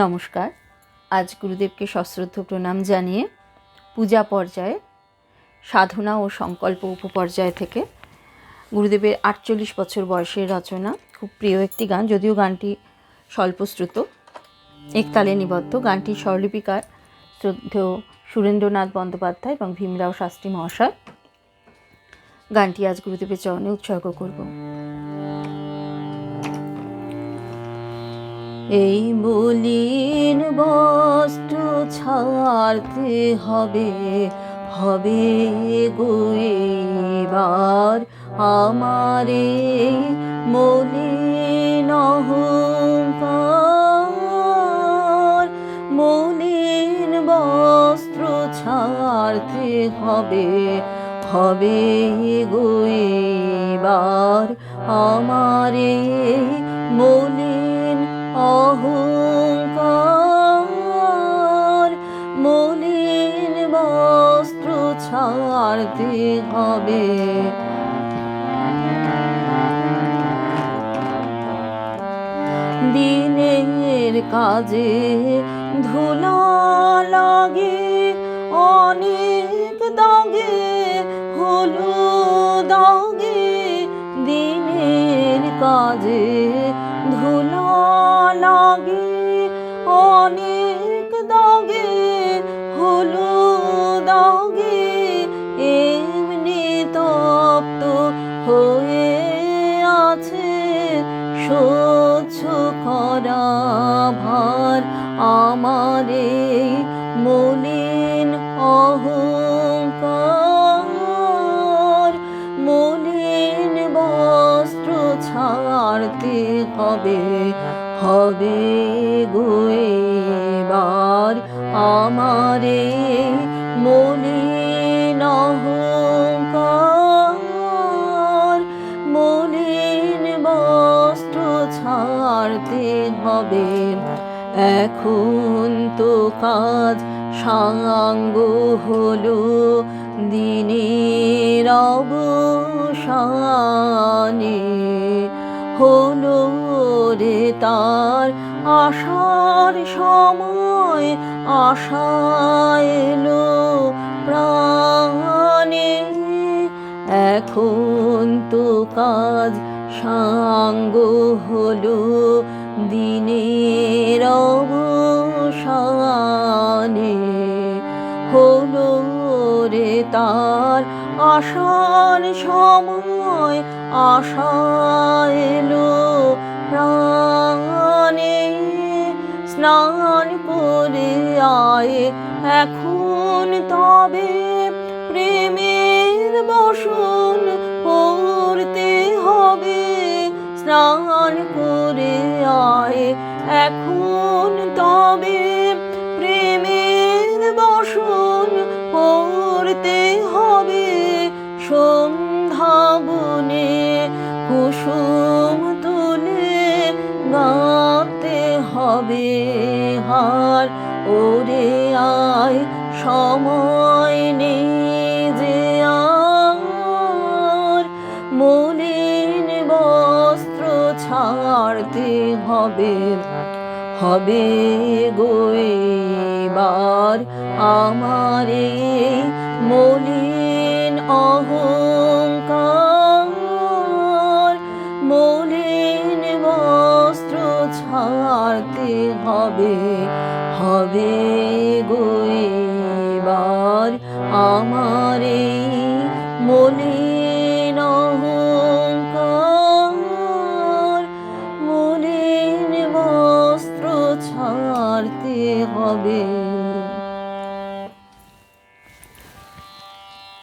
নমস্কার। আজ গুরুদেবকে সশ্রদ্ধ প্রণাম জানিয়ে পূজা পর্যায়ে সাধনা ও সংকল্প উপপর্যায় থেকে গুরুদেবের আটচল্লিশ বছর বয়সের রচনা, খুব প্রিয় একটি গান, যদিও গানটি স্বল্পশ্রুত। একতালে নিবদ্ধ। গানটি স্বরলিপিকার শ্রদ্ধেয় সুরেন্দ্রনাথ বন্দ্যোপাধ্যায় এবং ভীমরাও শাস্ত্রী মহাশয়। গানটি আজ গুরুদেবের চরণে উৎসর্গ করব। এই মলিন বস্ত্র ছাড়তে হবে হবে গো এবার আমারে মলিন অহংকার। মলিন বস্ত্র ছাড়তে হবে হবে গো এবার আমারে মলিন অহংকার, মলিন বস্ত্র ছাড়তে হবে। দিনের কাজে ধুলা লাগে, অনেক দাগে হলো দাগে। দিনের কাজে লাগে অনেক দাগে, হলো দাগে, এমনি তপ্ত হয়ে আছে সহ্য করা ভার আমারে মলিন অহংকার। মলিন বস্ত্র ছাড়তে হবে। হবে গো এবার আমারে মলিন অহংকার মলিন বস্ত্র ছাড়তে হবে। এখন তো কাজ সাঙ্গ হলো। দিনের অবসানে হলো রে তার আসার সময় আশা এলো প্রাণে। এখন তো কাজ সাঙ্গ হলো দিনের অবসানে। হলো রে তার আসার সময় আশা এলো প্রাণে স্নান করে আয়। এখন তবে প্রেমের বসন পড়তে হবে। স্নান করে আয়। এখন তবে প্রেমের বসন পড়তে হবে। সন্ধ্যা বনে কুসুম হবে হার, ওরে আয়, সময় নেই যে আর। মলিন বস্ত্র ছাড়তে হবে হবে গো আমার আমারে। মলিন অহংকার, মলিন বস্ত্র ছাড়তে হবে হবে গো এবার আমারে মলিন